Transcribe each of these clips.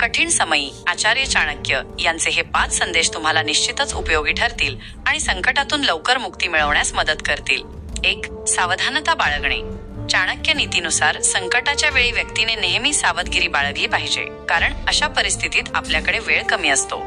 कठीण समयी आचार्य चाणक्य यांचे हे पाच संदेश तुम्हाला निश्चितच उपयोगी ठरतील आणि संकटातून लवकर मुक्ती मिळवण्यास मदत करतील. एक सावधानता बाळगणे. चाणक्य नीतीनुसार संकटाच्या वेळी व्यक्तीने नेहमी सावधगिरी बाळगली पाहिजे कारण अशा परिस्थितीत आपल्याकडे वेळ कमी असतो.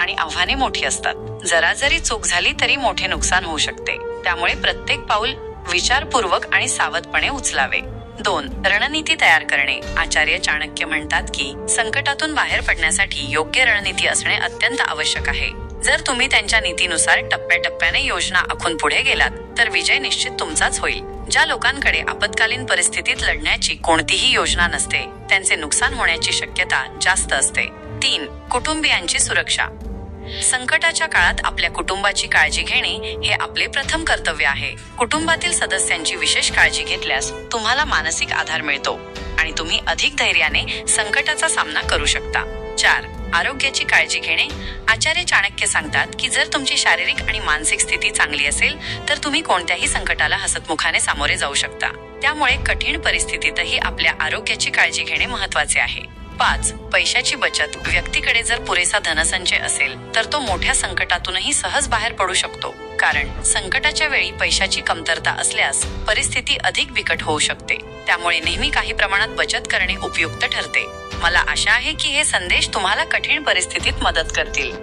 आणि आव्हाने मोठी असतात. जरा जरी चूक झाली तरी मोठे नुकसान होऊ शकते. त्यामुळे प्रत्येक पाऊल विचारपूर्वक आणि सावधपणे उचलावे. दोन रणनीती तयार करणे. आचार्य चाणक्य म्हणतात की संकटातून बाहेर पडण्यासाठी योग्य रणनीती असणे अत्यंत आवश्यक आहे. जर तुम्ही त्यांच्या नीतीनुसार टप्प्याटप्प्याने योजना आखून पुढे गेलात तर विजय निश्चित तुमचाच होईल. ज्या लोकांकडे आपत्कालीन परिस्थितीत लढण्याची कोणतीही योजना नसते त्यांचे नुकसान होण्याची शक्यता जास्त असते. तीन कुटुंबियांची सुरक्षा. संकटाच्या काळात आपल्या कुटुंबाची काळजी घेणे हे आपले प्रथम कर्तव्य आहे. कुटुंबातील सदस्यांची विशेष काळजी घेतल्यास तुम्हाला मानसिक आधार मिळतो आणि तुम्ही अधिक धैर्याने संकटाचा सामना करू शकता. चार आरोग्याची काळजी घेणे. आचार्य चाणक्य सांगतात की जर तुमची शारीरिक आणि मानसिक स्थिती चांगली असेल तर तुम्ही कोणत्याही संकटाला हसतमुखाने सामोरे जाऊ शकता. त्यामुळे कठीण परिस्थितीतही आपल्या आरोग्याची काळजी घेणे महत्त्वाचे आहे. पाच पैशाची बचत. व्यक्तीकडे जर पुरेसा धनसंचय असेल तर तो मोठ्या संकटातूनही सहज बाहेर पडू शकतो. कारण संकटाच्या वेळी पैशाची कमतरता असल्यास परिस्थिती अधिक बिकट होऊ शकते. त्यामुळे नेहमी काही प्रमाणात बचत करणे उपयुक्त ठरते. मला आशा आहे की हे संदेश तुम्हाला कठीण परिस्थितीत मदत करतील.